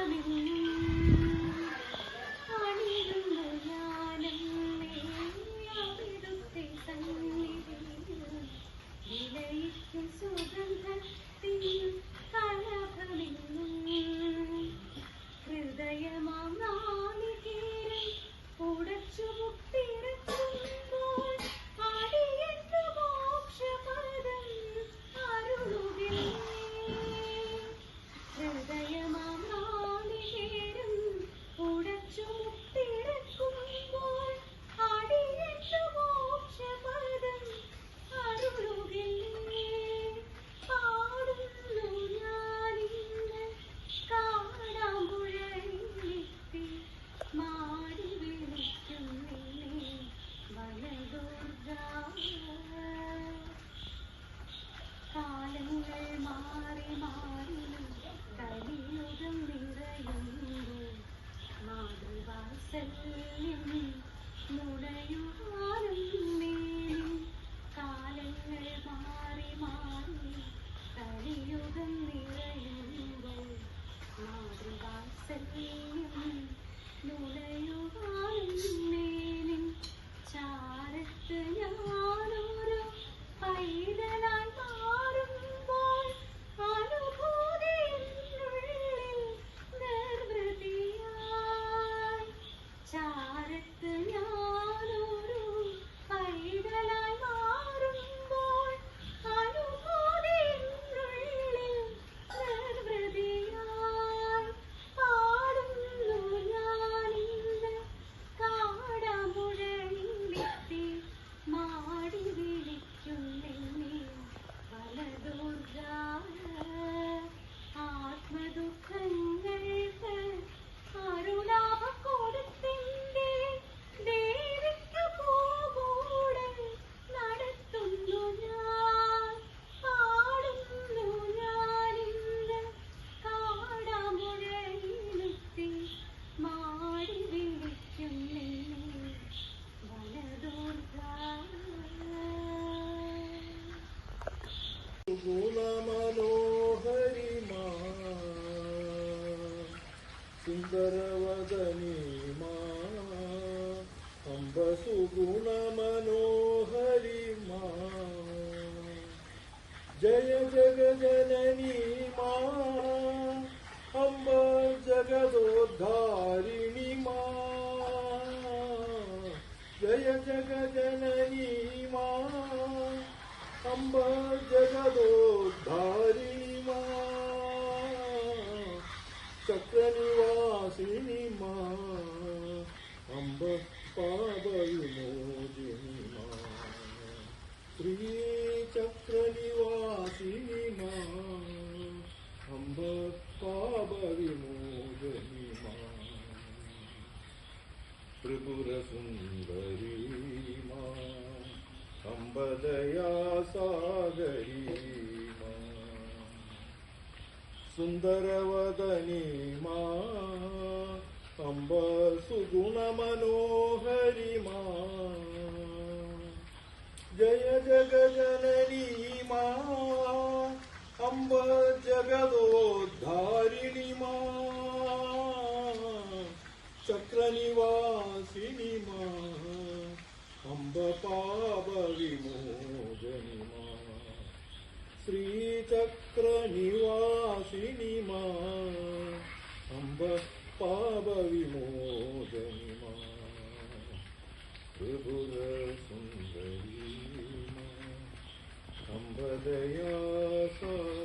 coming here. കലിയുഗം നിറയുമ്പോൾ മാതൃവാസൽ വീഴും നുണയുവാനും どかにね సుందరవదనీ మా అంబ సుగుణ మనోహరి మా జయ జగజననీ మా అంబ జగదోద్ధారిణి మా జయ జగజననీ మా అంబ జగదోద్ధారిణి चक्रनिवासिनि मा अम्ब पादविमोदिनि मा श्रीचक्रनिवासिनि मा अम्ब पादविमोदिनि मा त्रिपुरसुन्दरी मा अम्बदया सागरी सुन्दरवदनी मा अम्ब सुगुणमनोहरि मा। जय जगजननी मा अम्ब जगदोद्धारिणि मा। चक्रनिवासिनि मा अम्ब पापविमोचनि मा। श्रीचक्रनिवासिनि मा अम्ब पापविमोचनि मा त्रिपुरसुन्दरी मा अम्बदया सागरी